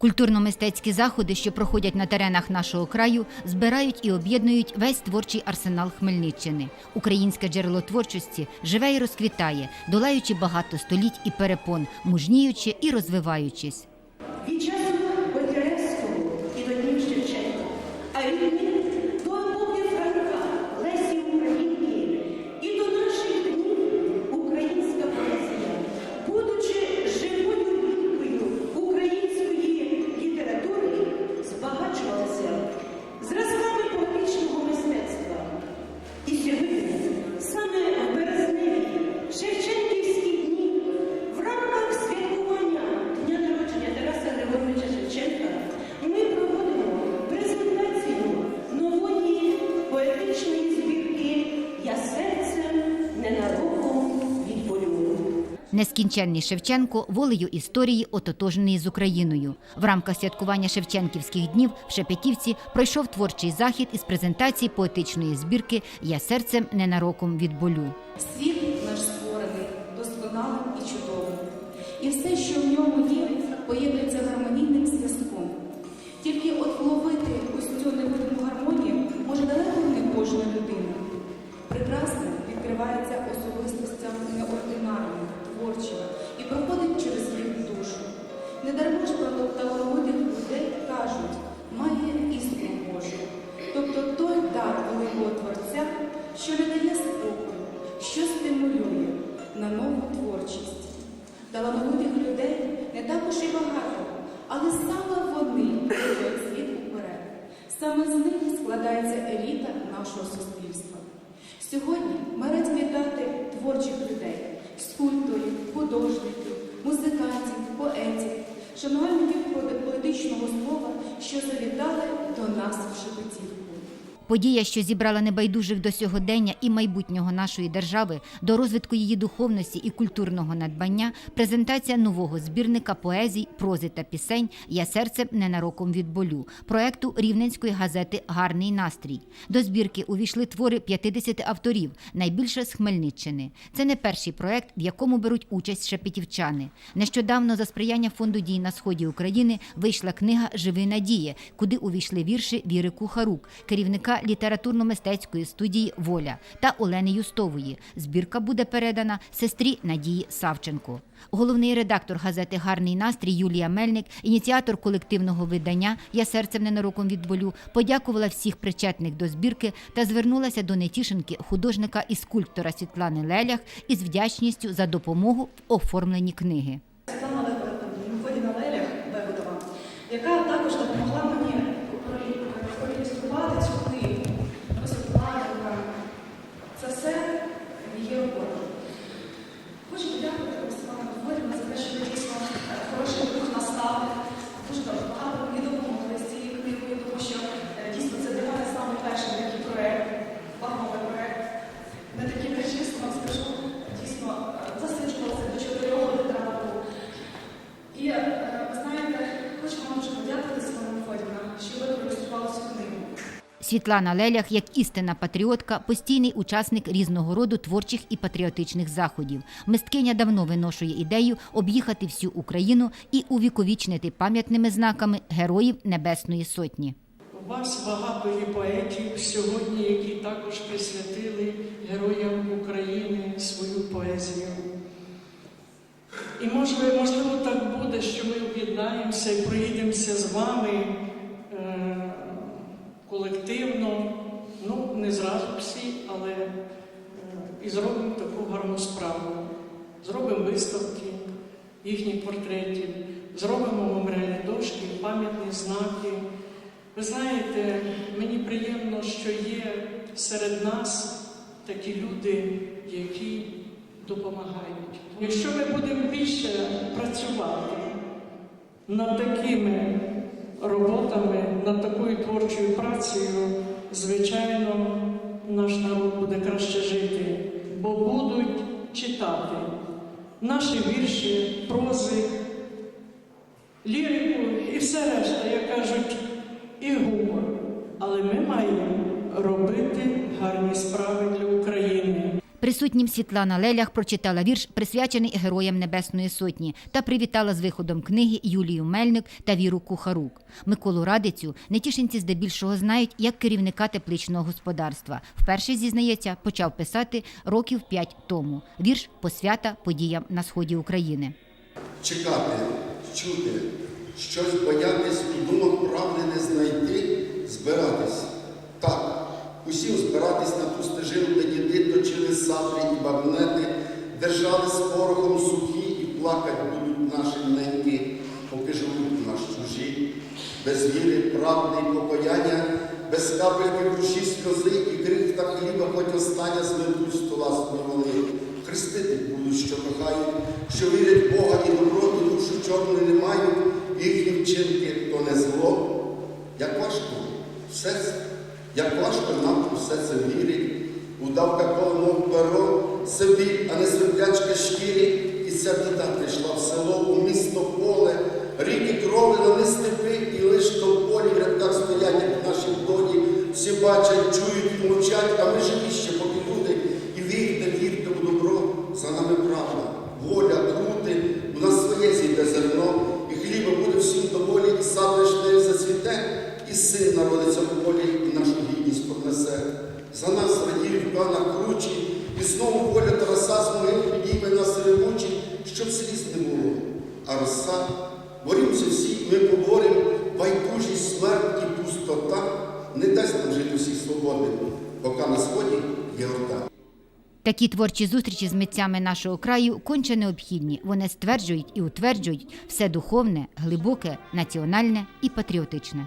Культурно-мистецькі заходи, що проходять на теренах нашого краю, збирають і об'єднують весь творчий арсенал Хмельниччини. Українське джерело творчості живе і розквітає, долаючи багато століть і перепон, мужніючи і розвиваючись. Нескінченний Шевченко волею історії ототожений з Україною. В рамках святкування Шевченківських днів в Шепетівці пройшов творчий захід із презентації поетичної збірки Я серцем ненароком від болю. Світ наш створений досконалим і чудовим. І все, що в ньому є, поєднується гармонійним талановитих людей кажуть, має істину Божу. Тобто той дар великого Творця, що не дає спокою, що стимулює на нову творчість. Талановитих людей не також і багато, але саме вони ведуть світ уперед. Саме з них складається еліта нашого суспільства. Сьогодні ми раді вітати творчих людей, скульпторів, художників, музикантів, поетів, шанувальників політичного слова, що завітали до нас в Шепетівку. Подія, що зібрала небайдужих до сьогодення і майбутнього нашої держави, до розвитку її духовності і культурного надбання, презентація нового збірника поезій, прози та пісень Я серцем ненароком від болю проекту рівненської газети Гарний настрій. До збірки увійшли твори 50 авторів, найбільше з Хмельниччини. Це не перший проект, в якому беруть участь шепетівчани. Нещодавно за сприяння фонду дій на сході України вийшла книга Живи надія, куди увійшли вірші Віри Кухарук, керівника літературно-мистецької студії Воля та Олени Юстової. Збірка буде передана сестрі Надії Савченко. Головний редактор газети Гарний настрій Юлія Мельник, ініціатор колективного видання Я серцем ненароком від болю, подякувала всіх причетних до збірки та звернулася до Нетішинки, художника і скульптора Світлани Лелях із вдячністю за допомогу в оформленні книги. Світлана Лелях Бебудова, яка також допомогла Світлана Лелях, як істинна патріотка, постійний учасник різного роду творчих і патріотичних заходів. Мисткиня давно виношує ідею об'їхати всю Україну і увіковічнити пам'ятними знаками героїв Небесної Сотні. У вас багато є поетів сьогодні, які також присвятили героям України свою поезію. І можливо, можливо, так буде, що ми об'єднаємося і проїдемося з вами е, і зробимо таку гарну справу. Зробимо виставки їхніх портретів, зробимо меморіальні дошки, пам'ятні знаки. Ви знаєте, мені приємно, що є серед нас такі люди, які допомагають. Якщо ми будемо більше працювати над такими роботами, над такою творчою працею, звичайно, наш народ буде краще жити, бо будуть читати наші вірші, прози, лірику і все решта, як кажуть, і гумор. Але ми маємо робити гарні справи для України. Присутнім Світлана Лелях прочитала вірш, присвячений Героям Небесної Сотні, та привітала з виходом книги Юлію Мельник та Віру Кухарук. Миколу Радицю нетішинці здебільшого знають як керівника тепличного господарства. Вперше зізнається, почав писати років п'ять тому. Вірш посвята подіям на сході України. Чекати, чути, щось боятись, у думах правди не знайти, збиратись. Так, усім збиратись на ту стежину, де діди точили саблі і багнети, держали з порохом сухі і плакать будуть наші неньки, поки живуть наш чужі. Без віри, правди і покаяння, без капельки душі сльози і крик та хліба, хоч остання зметуть стола собі вони. Хрестити будуть, що кохають, що вірять Бога і добро, і душу чорну не мають, їхні вчинки то не зло. Як важко все як важко нам усе це вірить, удавка коломов перо, собі, а не свердлячка шкірі, і біда прийшла в село, у місто поле, ріки крови, на степи, і лиш то полі в рядках стоять, як нашій долі, всі бачать, чують мовчать, а ми живі ще поки люди, і вірте, вірте у добро, за нами правда, воля, трути, у нас своє зійде зерно, і хліба буде всім доволі, і сад лиш зацвіте, і син народиться в полі, і нашу гідність понесе. За нас радіють в канах кручі, і знову воля Тараса з могил підійме нас ревучі, щоб сліз не було. А роса, борімося всі, ми поборемо, байдужість, смерть і пустота не дасть нам жити всіх свободним, поки на сході є орда. Такі творчі зустрічі з митцями нашого краю конче необхідні. Вони стверджують і утверджують все духовне, глибоке, національне і патріотичне.